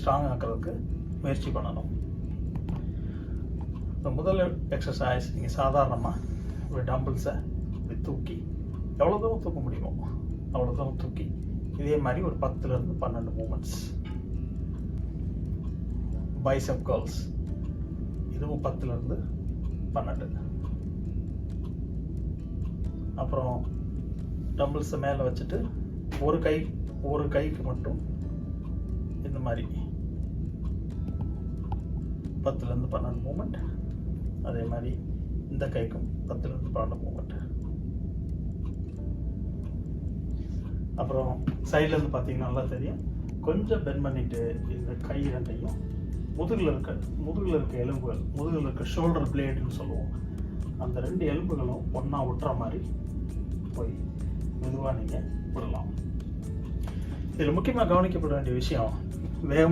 Strong ஆக்கிறதுக்கு முயற்சி பண்ணணும். இப்போ முதல் எக்ஸசைஸ் நீங்கள் சாதாரணமாக ஒரு டம்பிள்ஸை இப்படி தூக்கி எவ்வளோ தூரம் தூக்க முடியுமோ அவ்வளோ தூரம் தூக்கி இதே மாதிரி ஒரு பத்துலேருந்து பன்னெண்டு மூமெண்ட்ஸ் பைசப் கேர்ள்ஸ் இதுவும் பத்துலேருந்து பன்னெண்டு. அப்புறம் டம்பிள்ஸை மேலே வச்சுட்டு ஒரு கை ஒரு கைக்கு மட்டும் இந்த மாதிரி பத்துலேருந்து பன்னெண்டு மூமெண்ட் அதே மாதிரி இந்த கைக்கும் பத்துலேருந்து பன்னெண்டு மூமெண்ட் அப்புறம் சைட்லேருந்து பார்த்தீங்கன்னா நல்லா தெரியும். கொஞ்சம் பென் பண்ணிட்டு இந்த கை ரெண்டையும் முதுகில் இருக்க முதுகில் இருக்க எலும்புகள் முதுகில் இருக்க ஷோல்டர் பிளேடுன்னு சொல்லுவோம். அந்த ரெண்டு எலும்புகளும் ஒன்றா ஒட்டுற மாதிரி போய் மெதுவாக நீங்கள் விடலாம். இதில் முக்கியமாக கவனிக்கப்பட வேண்டிய விஷயம் வேகமாக